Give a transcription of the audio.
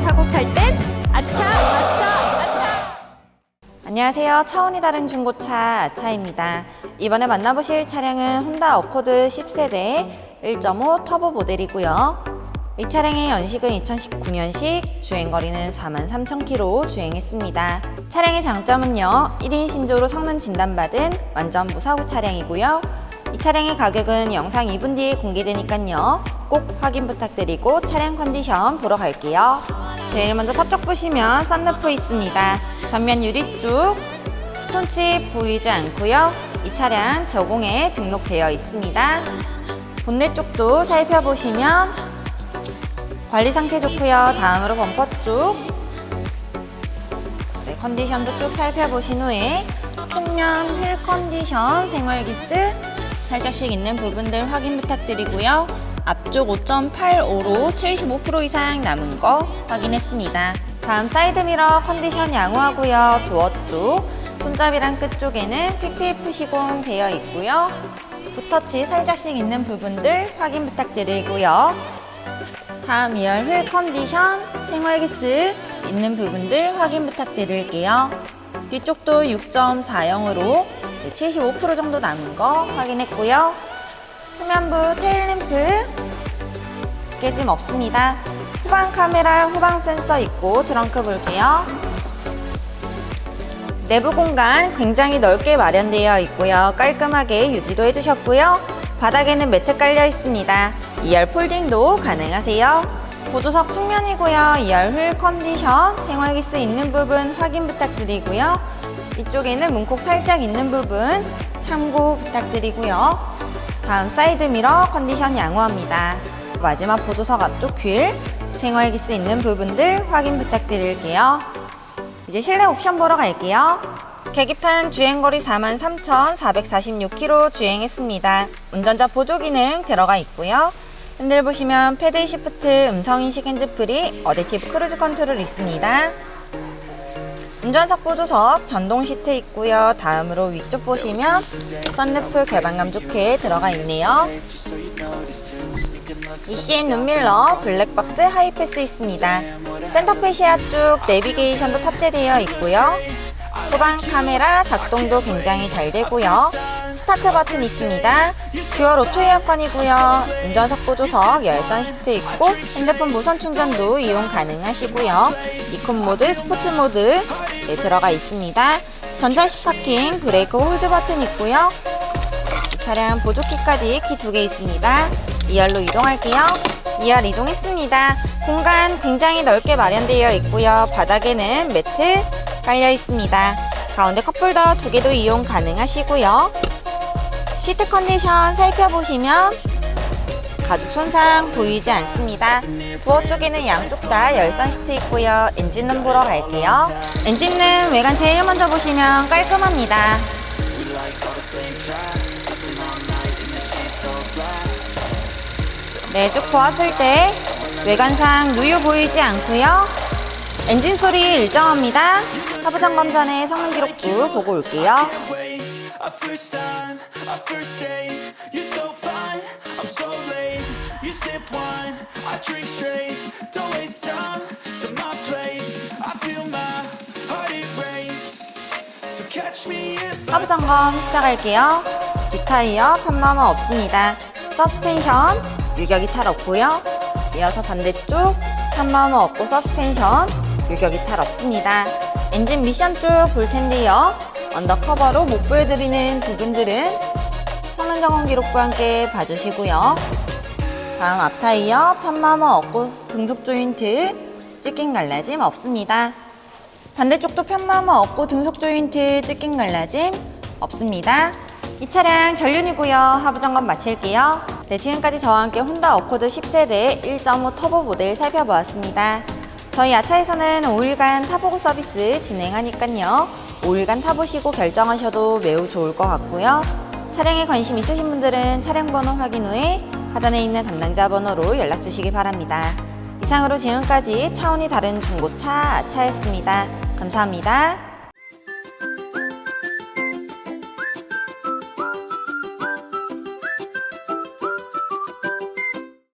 사고 팔 땐 아차 아차 아차 안녕하세요. 차원이 다른 중고차 아차입니다. 이번에 만나보실 차량은 혼다 어코드 10세대 1.5 터보 모델이고요. 이 차량의 연식은 2019년식, 주행거리는 43,000km 주행했습니다. 차량의 장점은요, 1인 신조로 성능 진단받은 완전 무사고 차량이고요. 이 차량의 가격은 영상 2분 뒤에 공개되니까요. 꼭 확인 부탁드리고 차량 컨디션 보러 갈게요. 제일 먼저 탑쪽 보시면 썬루프 있습니다. 전면 유리 쪽 스톤칩 보이지 않고요. 이 차량 저공에 등록되어 있습니다. 본넷 쪽도 살펴보시면 관리 상태 좋고요. 다음으로 범퍼 쪽 네, 컨디션도 쭉 살펴보신 후에 측면 휠 컨디션, 생활기스 살짝씩 있는 부분들 확인 부탁드리고요. 앞쪽 5.85로 75% 이상 남은 거 확인했습니다. 다음 사이드미러 컨디션 양호하고요. 쪽 손잡이랑 끝 쪽에는 PPF 시공 되어 있고요. 붓터치 살짝씩 있는 부분들 확인 부탁드리고요. 다음 2열 휠 컨디션, 생활기스 있는 부분들 확인 부탁드릴게요. 뒤쪽도 6.40으로 75% 정도 남은 거 확인했고요. 후면부 테일 램프 깨짐 없습니다. 후방 카메라, 후방 센서 있고 트렁크 볼게요. 내부 공간 굉장히 넓게 마련되어 있고요. 깔끔하게 유지도 해주셨고요. 바닥에는 매트 깔려 있습니다. 2열 폴딩도 가능하세요. 보조석 측면이고요. 2열 휠 컨디션, 생활기스 있는 부분 확인 부탁드리고요. 이쪽에는 문콕 살짝 있는 부분 참고 부탁드리고요. 다음 사이드 미러 컨디션 양호합니다. 마지막 보조석 앞쪽 휠, 생활기 스 있는 부분들 확인 부탁드릴게요. 이제 실내 옵션 보러 갈게요. 계기판 주행거리 43,446km 주행했습니다. 운전자 보조 기능 들어가 있고요. 핸들 보시면 패드 시프트 음성인식 핸즈프리 어댑티브 크루즈 컨트롤 있습니다. 운전석 보조석 전동 시트 있고요. 다음으로 위쪽 보시면 썬루프 개방감 좋게 들어가 있네요. ECM 눈밀러 블랙박스 하이패스 있습니다. 센터페시아 쪽 내비게이션도 탑재되어 있고요. 후방 카메라 작동도 굉장히 잘 되고요. 스타트 버튼 있습니다. 듀얼 오토 에어컨이고요. 운전석 보조석 열선 시트 있고 핸드폰 무선 충전도 이용 가능하시고요. 이콘 모드, 스포츠 모드 네, 들어가 있습니다. 전자식 파킹, 브레이크 홀드 버튼 있고요. 이 차량 보조키까지 키 두 개 있습니다. 2열로 이동할게요. 2열 이동했습니다. 공간 굉장히 넓게 마련되어 있고요. 바닥에는 매트 깔려 있습니다. 가운데 컵홀더 두 개도 이용 가능하시고요. 시트 컨디션 살펴보시면 가죽 손상 보이지 않습니다. 부엌 쪽에는 양쪽 다 열선 시트 있고요. 엔진룸 보러 갈게요. 엔진룸 외관 제일 먼저 보시면 깔끔합니다. 네, 쭉 보았을 때 외관상 누유 보이지 않고요. 엔진 소리 일정합니다. 하부 점검 전에 성능 기록부 보고 올게요. Our first time, our first date. You're so fine, I'm so late. You sip wine, I drink straight. Don't waste time to my place. I feel my heart erase. So catch me if I 하부 점검 시작할게요. 뒷타이어 편마모 없습니다. 서스펜션 유격 이 탈 없고요. 이어서 반대쪽 편마모 없고 서스펜션 유격 이 탈 없습니다. 엔진 미션 쪽 볼 텐데요. 언더커버로 못 보여드리는 부분들은 성능 점검 기록부와 함께 봐주시고요. 다음 앞타이어 편마모 없고 등속 조인트 찢긴 갈라짐 없습니다. 반대쪽도 편마모 없고 등속 조인트 찢긴 갈라짐 없습니다. 이 차량 전륜이고요. 하부 점검 마칠게요. 네, 지금까지 저와 함께 혼다 어코드 10세대 1.5 터보 모델 살펴보았습니다. 저희 야차에서는 5일간 타보고 서비스 진행하니까요. 5일간 타보시고 결정하셔도 매우 좋을 것 같고요. 차량에 관심 있으신 분들은 차량 번호 확인 후에 하단에 있는 담당자 번호로 연락 주시기 바랍니다. 이상으로 지금까지 차원이 다른 중고차 아차였습니다. 감사합니다.